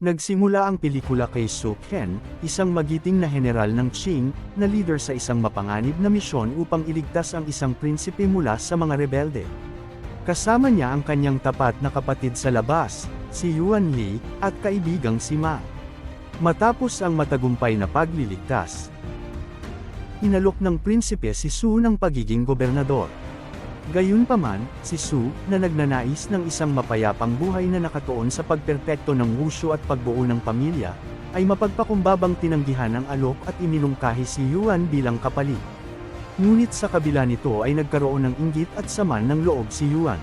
Nagsimula ang pelikula kay Su Ken, isang magiting na general ng Qing, na leader sa isang mapanganib na misyon upang iligtas ang isang prinsipe mula sa mga rebelde. Kasama niya ang kanyang tapat na kapatid sa labas, si Yuan Li, at kaibigang si Ma. Matapos ang matagumpay na pagliligtas, inalok ng prinsipe si Su ng pagiging gobernador. Gayunpaman, si Su, na nagnanais ng isang mapayapang buhay na nakatuon sa pagperpekto ng wushu at pagbuo ng pamilya, ay mapagpakumbabang tinanggihan ng alok at iminungkahi si Yuan bilang kapalit. Ngunit sa kabila nito ay nagkaroon ng inggit at sama ng loob si Yuan.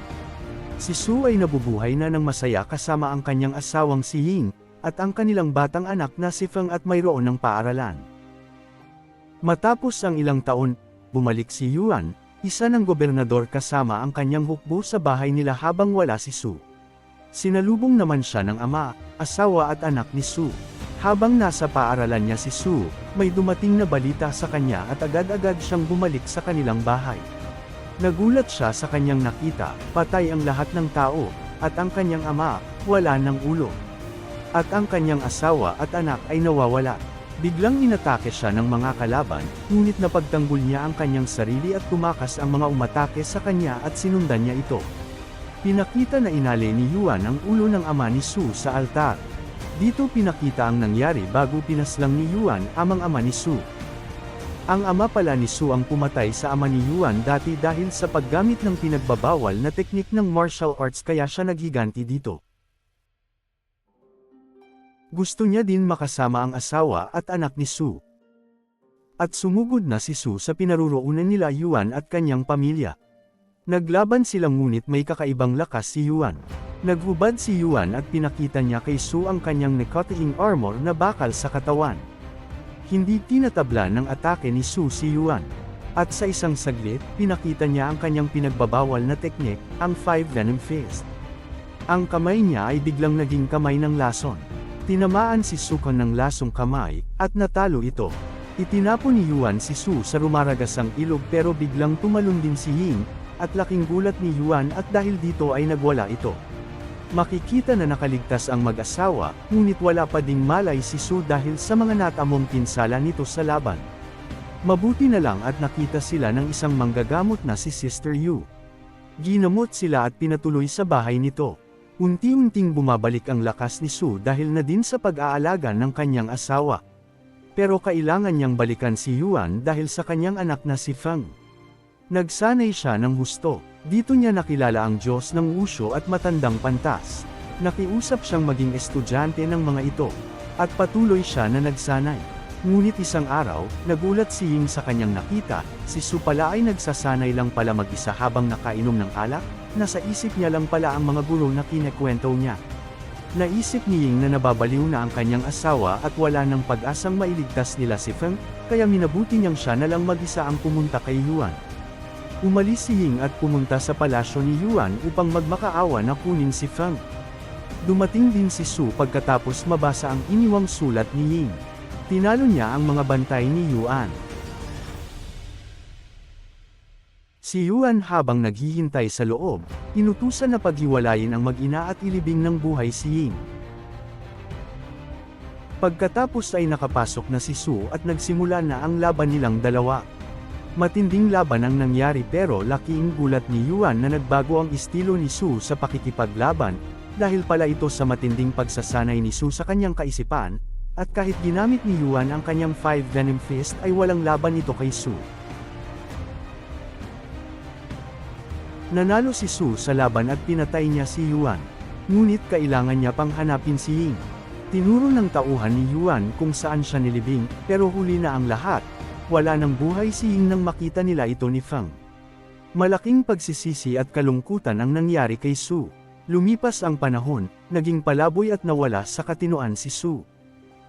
Si Su ay nabubuhay na ng masaya kasama ang kanyang asawang si Ying, at ang kanilang batang anak na si Feng at mayroon ng paaralan. Matapos ang ilang taon, bumalik si Yuan, isa ng gobernador kasama ang kanyang hukbo sa bahay nila habang wala si Su. Sinalubong naman siya ng ama, asawa at anak ni Su. Habang nasa paaralan niya si Su, may dumating na balita sa kanya at agad-agad siyang bumalik sa kanilang bahay. Nagulat siya sa kanyang nakita, patay ang lahat ng tao, at ang kanyang ama, wala ng ulo. At ang kanyang asawa at anak ay nawawala. Biglang inatake siya ng mga kalaban, ngunit napagtanggol niya ang kanyang sarili at tumakas ang mga umatake sa kanya at sinundan niya ito. Pinakita na inali ni Yuan ang ulo ng ama ni Su sa altar. Dito pinakita ang nangyari bago pinaslang ni Yuan amang ama ni Su. Ang ama pala ni Su ang pumatay sa ama ni Yuan dati dahil sa paggamit ng pinagbabawal na teknik ng martial arts kaya siya naghiganti dito. Gusto niya din makasama ang asawa at anak ni Su. At sumugod na si Su sa pinaruroonan nila Yuan at kanyang pamilya. Naglaban sila ngunit may kakaibang lakas si Yuan. Naghubad si Yuan at pinakita niya kay Su ang kanyang Nekoting armor na bakal sa katawan. Hindi tinatabla ng atake ni Su si Yuan. At sa isang saglit, pinakita niya ang kanyang pinagbabawal na teknik, ang Five Venom Fist. Ang kamay niya ay biglang naging kamay ng lason. Tinamaan si Sukon ng lasong kamay, at natalo ito. Itinapon ni Yuan si Su sa rumaragasang ilog pero biglang tumalon din si Ying, at laking gulat ni Yuan at dahil dito ay nagwala ito. Makikita na nakaligtas ang mag-asawa, ngunit wala pa ding malay si Su dahil sa mga natamong pinsala nito sa laban. Mabuti na lang at nakita sila ng isang manggagamot na si Sister Yu. Ginamot sila at pinatuloy sa bahay nito. Unti-unting bumabalik ang lakas ni Su dahil na din sa pag-aalaga ng kanyang asawa. Pero kailangan niyang balikan si Yuan dahil sa kanyang anak na si Feng. Nagsanay siya ng husto. Dito niya nakilala ang Diyos ng Wushu at matandang pantas. Nakiusap siyang maging estudyante ng mga ito. At patuloy siya na nagsanay. Ngunit isang araw, nagulat si Ying sa kanyang nakita, si Su pala ay nagsasanay lang pala mag-isa habang nakainom ng alak, nasa isip niya lang pala ang mga guro na kinekwento niya. Naisip ni Ying na nababaliw na ang kanyang asawa at wala ng pag-asang mailigtas nila si Feng, kaya minabuti niyang siya na lang mag-isa ang pumunta kay Yuan. Umalis si Ying at pumunta sa palasyo ni Yuan upang magmakaawa na kunin si Feng. Dumating din si Su pagkatapos mabasa ang iniwang sulat ni Ying. Tinalo niya ang mga bantay ni Yuan. Si Yuan habang naghihintay sa loob, inutusan na paghiwalayin ang mag-ina at ilibing ng buhay si Ying. Pagkatapos ay nakapasok na si Su at nagsimula na ang laban nilang dalawa. Matinding laban ang nangyari pero laking gulat ni Yuan na nagbago ang estilo ni Su sa pakikipaglaban, dahil pala ito sa matinding pagsasanay ni Su sa kanyang kaisipan, at kahit ginamit ni Yuan ang kanyang Five Venom Fist ay walang laban ito kay Su. Nanalo si Su sa laban at pinatay niya si Yuan. Ngunit kailangan niya pang hanapin si Ying. Tinuro ng tauhan ni Yuan kung saan siya nilibing, pero huli na ang lahat. Wala nang buhay si Ying nang makita nila ito ni Feng. Malaking pagsisisi at kalungkutan ang nangyari kay Su. Lumipas ang panahon, naging palaboy at nawala sa katinoan si Su.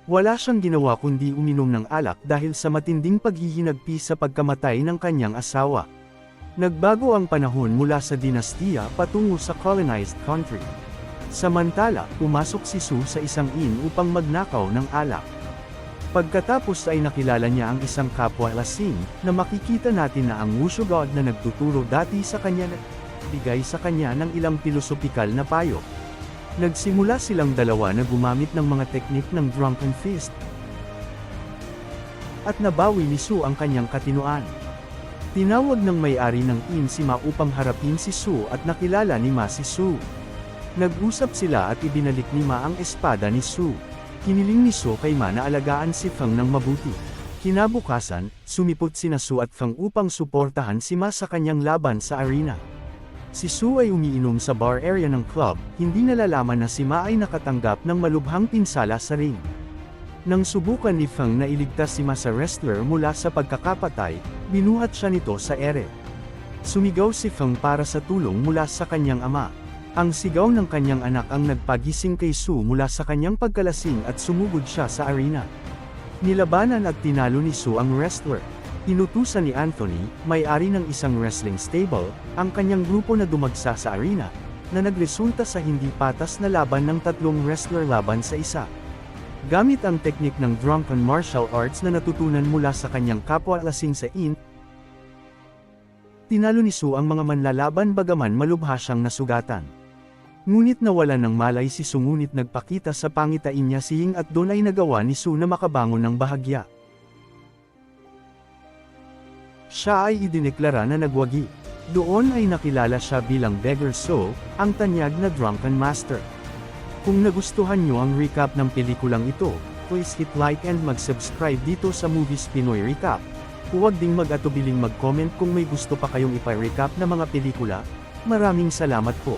Wala siyang ginawa kundi uminom ng alak dahil sa matinding paghihinagpi sa pagkamatay ng kanyang asawa. Nagbago ang panahon mula sa dinastiya patungo sa colonized country. Samantala, pumasok si Su sa isang inn upang magnakaw ng alak. Pagkatapos ay nakilala niya ang isang kapwa lasing, na makikita natin na ang Wushu God na nagtuturo dati sa kanya na bigay sa kanya ng ilang pilosopikal na payo. Nagsimula silang dalawa na gumamit ng mga teknik ng Drunken Fist. At nabawi ni Su ang kanyang katinuan. Tinawag ng may-ari ng inn si Ma upang harapin si Su at nakilala ni Ma si Su. Nag-usap sila at ibinalik ni Ma ang espada ni Su. Hiniling ni Su kay Ma na alagaan si Feng ng mabuti. Kinabukasan, sumipot sina Su at Feng upang suportahan si Ma sa kanyang laban sa arena. Si Su ay umiinom sa bar area ng club, hindi nalalaman na si Ma ay nakatanggap ng malubhang pinsala sa ring. Nang subukan ni Feng na iligtas si Ma sa wrestler mula sa pagkakapatay, binuhat siya nito sa ere. Sumigaw si Feng para sa tulong mula sa kanyang ama. Ang sigaw ng kanyang anak ang nagpagising kay Su mula sa kanyang pagkalasing at sumugod siya sa arena. Nilabanan at tinalo ni Su ang wrestler. Inutusan ni Anthony, may-ari ng isang wrestling stable, ang kanyang grupo na dumagsa sa arena, na nagresulta sa hindi patas na laban ng tatlong wrestler laban sa isa. Gamit ang teknik ng drunken martial arts na natutunan mula sa kanyang kapwa lasing sa inn, tinalo ni Su ang mga manlalaban bagaman malubha siyang nasugatan. Ngunit nawalan ng malay si Su ngunit nagpakita sa pangitain niya si Ying at doon ay nagawa ni Su na makabangon ng bahagya. Siya ay idineklara na nagwagi. Doon ay nakilala siya bilang Beggar So, ang tanyag na Drunken Master. Kung nagustuhan nyo ang recap ng pelikulang ito, please hit like and mag-subscribe dito sa Movies Pinoy Recap. Huwag ding mag-atubiling mag-comment kung may gusto pa kayong ipa-recap na mga pelikula. Maraming salamat po.